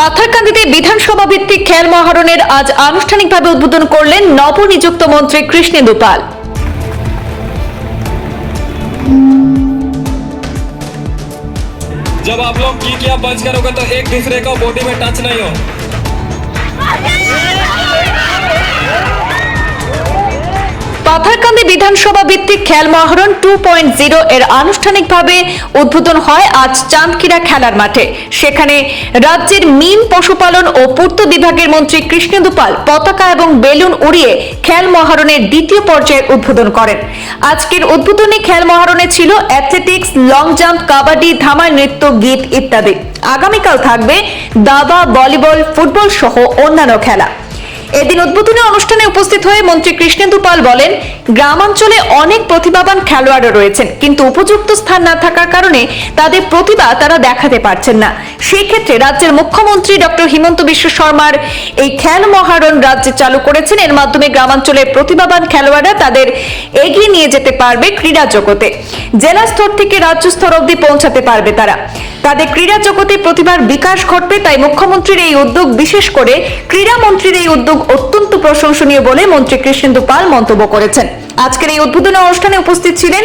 পাথারকান্দিতে বিধানসভা ভিত্তিক খেল মহারণের আজ আনুষ্ঠানিকভাবে উদ্বোধন করলেন নবনিযুক্ত মন্ত্রী কৃষ্ণেন্দু পাল जब आप लोग की किया बंच करोगे तो एक दूसरे को बॉडी में टच नहीं हो বিধানসভা ভিত্তিক খেল মহারণ টু পয়েন্ট জিরো এর আনুষ্ঠানিকভাবে উদ্বোধন হয় আজ চাঁদকিরা খেলার মাঠে। সেখানে রাজ্যের মিন পশুপালন ও পূর্ত বিভাগের মন্ত্রী কৃষ্ণেন্দু পাল পতাকা এবং বেলুন উড়িয়ে খেল মহারণের দ্বিতীয় পর্যায়ে উদ্বোধন করেন। আজকের উদ্বোধনী খেল মহারণে ছিল অ্যাথলেটিক্স লং জাম্প কাবাডি ধামাই নৃত্য, গীত ইত্যাদি। আগামীকাল থাকবে দাবা, ভলিবল, ফুটবল সহ অন্যান্য খেলা। এদিন উদ্বোধনী অনুষ্ঠানে উপস্থিত হয়ে মন্ত্রী কৃষ্ণেন্দু পাল বলেন, গ্রামাঞ্চলে অনেক প্রতিভাবান খেলোয়াড় রয়েছেন, কিন্তু উপযুক্ত স্থান না থাকার কারণে তাদের প্রতিভা তারা দেখাতে পারছেন না। সেই ক্ষেত্রে রাজ্যের মুখ্যমন্ত্রী ডক্টর হিমন্ত বিশ্ব শর্মার এই খেল মহারণ রাজ্যে চালু করেছেন। এর মাধ্যমে গ্রামাঞ্চলের প্রতিভাবান খেলোয়াড়রা তাদের এগিয়ে নিয়ে যেতে পারবে ক্রীড়া জগতে। জেলা স্তর থেকে রাজ্য স্তর অবধি পৌঁছাতে পারবে তারা। তাদের ক্রীড়া জগতে প্রতিভার বিকাশ ঘটবে, তাই মুখ্যমন্ত্রীর এই উদ্যোগ, বিশেষ করে ক্রীড়া মন্ত্রীর এই উদ্যোগ অত্যন্ত প্রশংসনীয় বলে মন্ত্রী কৃষ্ণেন্দু পাল মন্তব্য করেছেন। আজকের এই উদ্বোধনী অনুষ্ঠানে উপস্থিত ছিলেন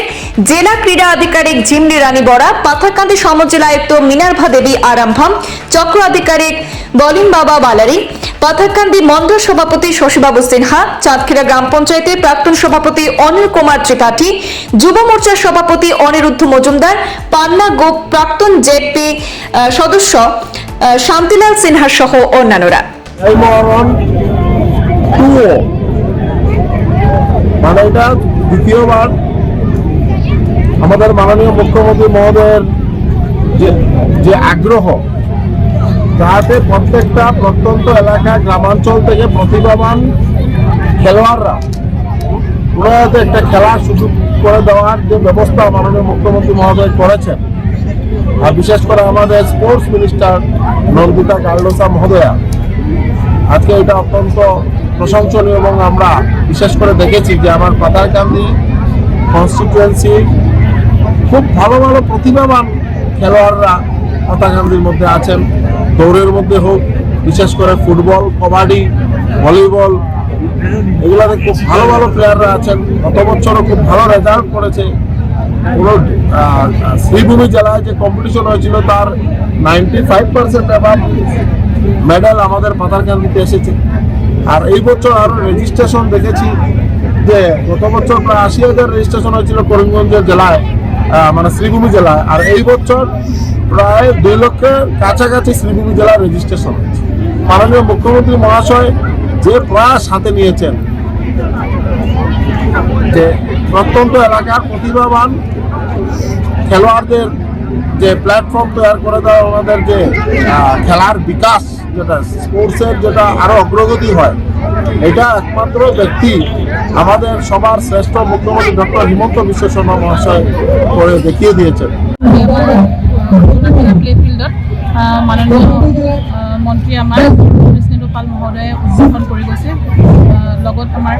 জেলা ক্রীড়া আধিকারিক ঝিমলি রানী বরা পাথারকান্দি সমজেলা আয়ুক্ত মিনার্ভা দেবী আরামভাম, চক্র আধিকারিক বলিন বাবা বালারি, পাথারকান্দি মন্ডল সভাপতি শশীবাবু সিনহা চাঁদখিরা গ্রাম পঞ্চায়েতের প্রাক্তন সভাপতি অনিল কুমার ত্রিপাঠী, যুব মোর্চার সভাপতি অনিরুদ্ধ মজুমদার, পান্না গোপ প্রাক্তন জেপি সদস্য শান্তিলাল সিনহা সহ অন্যান্যরা। মানে এটা দ্বিতীয়বার আমাদের মাননীয় মুখ্যমন্ত্রী মহোদয়ের যে যে আগ্রহ যাতে প্রত্যেকটা প্রত্যন্ত এলাকা গ্রামাঞ্চল থেকে প্রতিভাবান খেলোয়াড়রা ওরা একটা খেলার সুযোগ করে দেওয়ার যে ব্যবস্থা মাননীয় মুখ্যমন্ত্রী মহোদয় করেছেন। আর বিশেষ করে আমাদের স্পোর্টস মিনিস্টার নন্দিতা কার্লোসা মহোদয়া, আজকে এটা অত্যন্ত প্রশংসনীয় এবং আমরা বিশেষ করে দেখেছি যে আমার পাতারকান্দি কনস্টিটুয়েন্সি খুব ভালো ভালো প্রতিভাবান খেলোয়াড়রা পাতাকান্দির মধ্যে আছেন। দৌড়ের মধ্যে হোক বিশেষ করে ফুটবল কবাডি ভলিবল এগুলাতে খুব ভালো ভালো প্লেয়াররা আছেন। গত বছরও খুব ভালো রেজাল্ট করেছে। আহ, শ্রীভূমি জেলায় যে কম্পিটিশন হয়েছিল তার নাইনটি ফাইভ পার্সেন্ট মেডেল আমাদের পাতারকান্দিতে এসেছে। আর এই বছর আরও রেজিস্ট্রেশন দেখেছি যে গত বছর প্রায় আশি হাজার রেজিস্ট্রেশন হয়েছিল করিমগঞ্জের জেলায় মানে শ্রীভূমি জেলায়। আর এই বছর প্রায় দুই লক্ষের কাছাকাছি শ্রীভূমি জেলার রেজিস্ট্রেশন হয়েছে। মাননীয় মুখ্যমন্ত্রী মহাশয় যে প্রয়াস হাতে নিয়েছেন, যে প্রত্যন্ত এলাকার প্রতিভাবান খেলোয়াড়দের যে প্ল্যাটফর্ম তৈরি করে দেওয়া, ওনাদের যে খেলার বিকাশ যেটা স্পোর্টসের যেটা আরও অগ্রগতি হয়, এটা একমাত্র ব্যক্তি আমাদের সবার শ্রেষ্ঠ মুখ্যমন্ত্রী ডক্টর হিমন্ত বিশ্ব শর্মা মহাশয় করে দেখিয়ে দিয়েছেন। মাননীয় মন্ত্ৰী আমাৰ কৃষ্ণেন্দু পাল মহোদয়ে উদ্বোধন কৰি গৈছে। লগত আমাৰ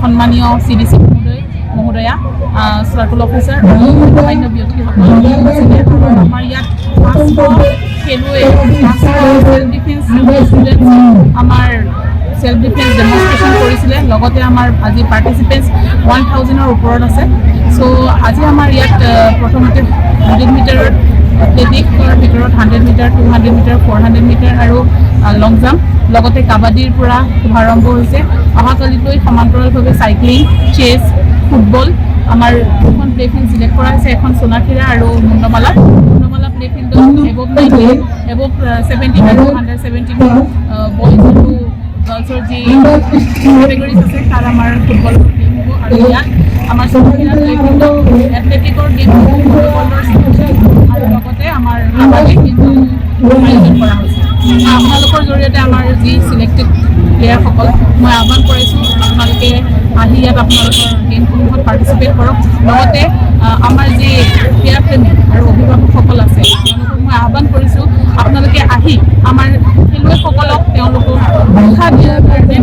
সন্মানীয় চি ডি চি মহোদয়, মহোদয়া চাৰ্কুল অফিচাৰ আৰু অন্যান্য ব্যক্তিসকল আমাৰ ইয়াত পাঁচশো পাঁচশো চেল্ফ ডিফেন্স ষ্টুডেণ্ট আমাৰ চেল্ফ ডিফেন্স ডেমনষ্ট্ৰেশ্যন কৰিছিলে লগতে আমাৰ আজি পাৰ্টিচিপেণ্টছ ওৱান থাউজেণ্ডৰ ওপৰত আছে। চ' আজি আমাৰ ইয়াত প্ৰথমতে হাণ্ড্ৰেড মিটাৰৰ এথলেটিকৰ ভিতৰত hundred metre two hundred metre four hundred metre আৰু লং জাম্প লগতে কাবাডীৰ পৰা শুভাৰম্ভ হৈছে। অহাকালিলৈ সমান্তৰালভাৱে চাইক্লিং চেছ ফুটবল আমাৰ দুখন প্লে ফিল্ড চিলেক্ট কৰা হৈছে। এখন সোণাখিৰা আৰু Mundamala. Mundamala play nineteen above seventeen আৰু আণ্ডাৰ ছেভেণ্টিন বইজ যি কেটেগৰিজ আছে তাত আমাৰ ফুটবল গেম আৰু ইয়াত আমাৰ প্লে এথলেটিকৰ গেম ফুটবলৰ আৰু লগতে আমাৰ কাবাডী গেমটো আয়োজন কৰা হৈছে আপোনালোকৰ জৰিয়তে আমাৰ যি চিলেক্টেড প্লেয়াৰসকল মই আহ্বান কৰিছোঁ আপোনালোকে আহি ইয়াত আপোনালোকৰ গেমসমূহত পাৰ্টিচিপেট কৰক। লগতে আমাৰ যি ক্ৰীড়া প্ৰেমী আৰু অভিভাৱকসকল আছে মই আহ্বান কৰিছোঁ আপোনালোকে আহি আমাৰ খেলুৱৈসকলক তেওঁলোকক উৎসাহ দিয়াৰ কাৰণে